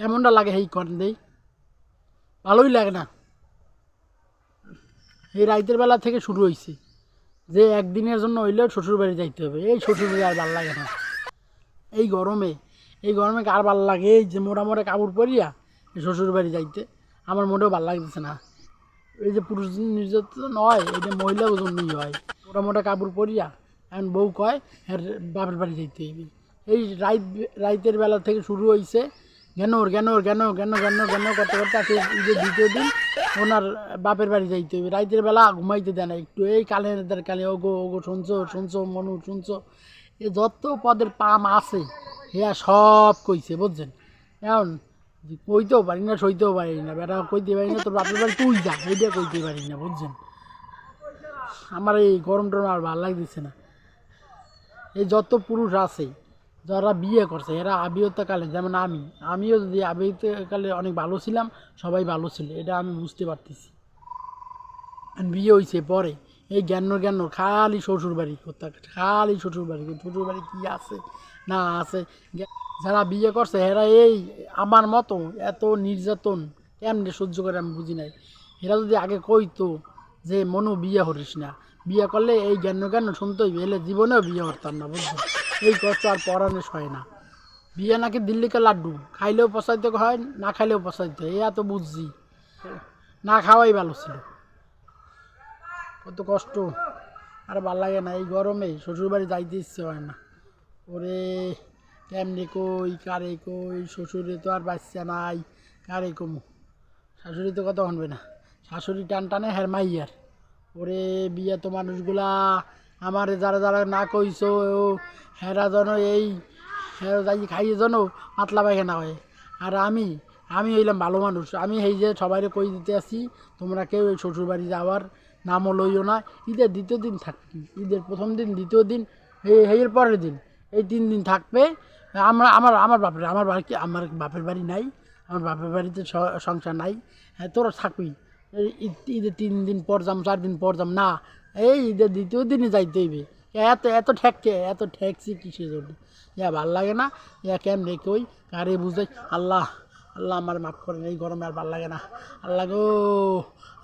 কেমনটা লাগে এই করেন দেই। ভালোই লাগে না। এই রাইতের বেলা থেকে শুরু হয়েছে যে একদিনের জন্য হইলেও শ্বশুর বাড়ি যাইতে হবে। এই শ্বশুর বাড়ি আর ভালো লাগে না। এই গরমে এই গরমে কার ভালো লাগে? এই যে মোটা মোটা কাপড় পরিয়া এই শ্বশুর বাড়ি যাইতে। আমার মোটেও ভালো লাগতেছে না। এই যে পুরুষ নির্যাতন হয় এটা মহিলা জন্যই হয়। মোটা মোটা কাপড় পরিয়া, এখন বউ কয় বাপের বাড়ি যাইতে এই রাইত, রাইতের বেলা থেকে শুরু হয়েছে জ্ঞানোর জ্ঞানোর জ্ঞান জ্ঞান জ্ঞান জ্ঞান করতে করতে আজকে ঈদের দ্বিতীয় দিন, ওনার বাপের বাড়ি যাইতে হবে রাইতের বেলা ঘুমাইতে দেয় না একটু। এই কালে কালে ওগো ওগো, শুনছো শুনছো, মনু, শুনছো। এ যত পদের পাম আছে হ্যাঁ সব কইছে, বুঝছেন? এখন কইতেও পারি না, সইতেও পারি না। বেটা, কইতে পারি না, তোর বাপের বাড়ি তুই যা, এইটা কইতে পারি না, বুঝছেন? আমার এই গরম টরম আর ভালো লাগতেছে না। এই যত পুরুষ আছে যারা বিয়ে করছে, এরা আবিহতকালে যেমন আমি, আমিও যদি আবিহতকালে অনেক ভালো ছিলাম, সবাই ভালো ছিল, এটা আমি বুঝতে পারতেছি। বিয়ে হয়েছে পরে, এই জ্ঞান জ্ঞান খালি শ্বশুর বাড়ি করতে খালি শ্বশুর বাড়ি শ্বশুর বাড়ি কী আছে, না আছে যারা বিয়ে করছে, এরা এই আমার মতো, এত নির্যাতন, কেমনে সহ্য করে আমি বুঝি নাই। এরা যদি আগে কইতো যে, মনু বিয়ে করিস না, বিয়ে করলে এই জ্ঞান জ্ঞান শুনতে হইবে এলে জীবনেও বিয়ে করতাম না, বুঝছ? এই কষ্ট আর পরানো হয় না। বিয়ে নাকি দিল্লিকে লাড্ডু, খাইলেও পচাইতে হয়, না খাইলেও পচাইতে হয় এত বুঝছি। না খাওয়াই ভালো ছিল। কত কষ্ট। আর ভালো লাগে না, এই গরমে শ্বশুরবাড়ি যাইতে ইচ্ছে হয় না। ওরে, কেমনে কই, কারে কই, শ্বশুরে তো আর বাচ্চা নাই, কারে কমু? শাশুড়ি তো কথা শুনবে না? শাশুড়ি টান টানে হের মাইয়ার। ওরে, বিয়ে তো মানুষগুলা আমারে যারা যারা না কইছো, ও হেরা যেন এই যাই খাইয়ে যেন পাতলা পায়খানা হয়। আর আমি আমি হইলাম ভালো মানুষ। আমি এই যে সবাইরে কই দিতে আসি, তোমরা কেউ এই শ্বশুরবাড়ি যাওয়ার নামও লইও না। ঈদের দ্বিতীয় দিন থাকবি ঈদের প্রথম দিন, দ্বিতীয় দিন, এই এর পরের দিন, এই তিন দিন থাকবে। আমরা, আমার আমার বাপের, আমার বাড়ি আমার বাপের বাড়ি নাই, আমার বাপের বাড়িতে সংসার নাই। হ্যাঁ তোরা থাকবি। ঈদের তিন দিন পর যাম, চার দিন পর যাম, না এই দ্বিতীয় দিনে যাইতে হইবে। এত এত ঠেকছে, এত ঠেকছি কিসের জন্য? ইয়া ভালো লাগে না ইয়া কেম রেখে ওই কারে বুঝাই? আল্লাহ আল্লাহ আমার মাফ করেন, এই গরমে আর ভালো লাগে না। আল্লাহ গো,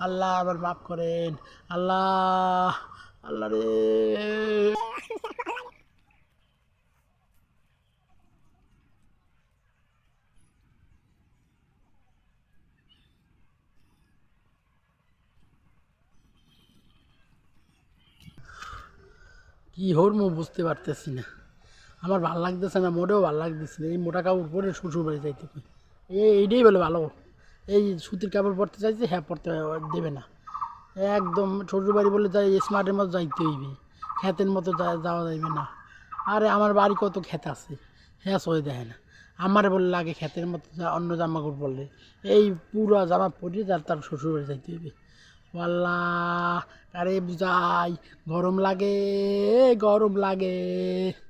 আল্লাহ আমার মাফ করেন। আল্লাহ আল্লাহ রে। কি হরমো বুঝতে পারতেছি না। আমার ভালো লাগতেছে না, মোটেও ভালো লাগতেছে না। এই মোটা কাপড় পরে শ্বশুর বাড়ি যাইতে এই এইটাই বলে ভালো। এই সুতির কাপড় পরতে চাইছে হ্যাঁ পরতে দেবে না। একদম শ্বশুর বাড়ি বলে যাই, স্মার্টের মতো যাইতে হইবে। খ্যাতের মতো যাওয়া যাইবে না। আরে, আমার বাড়ি কত খ্যাত আছে? হ্যাঁ সই দেয় না। আমার বললে লাগে খ্যাতের মতো অন্য জামা কাপড় পরলে। এই পুরো জামা পরে তার তার শ্বশুর বাড়ি যাইতে হইবে। আল্লাহ আরে বুঝাই গরম লাগে গরম লাগে।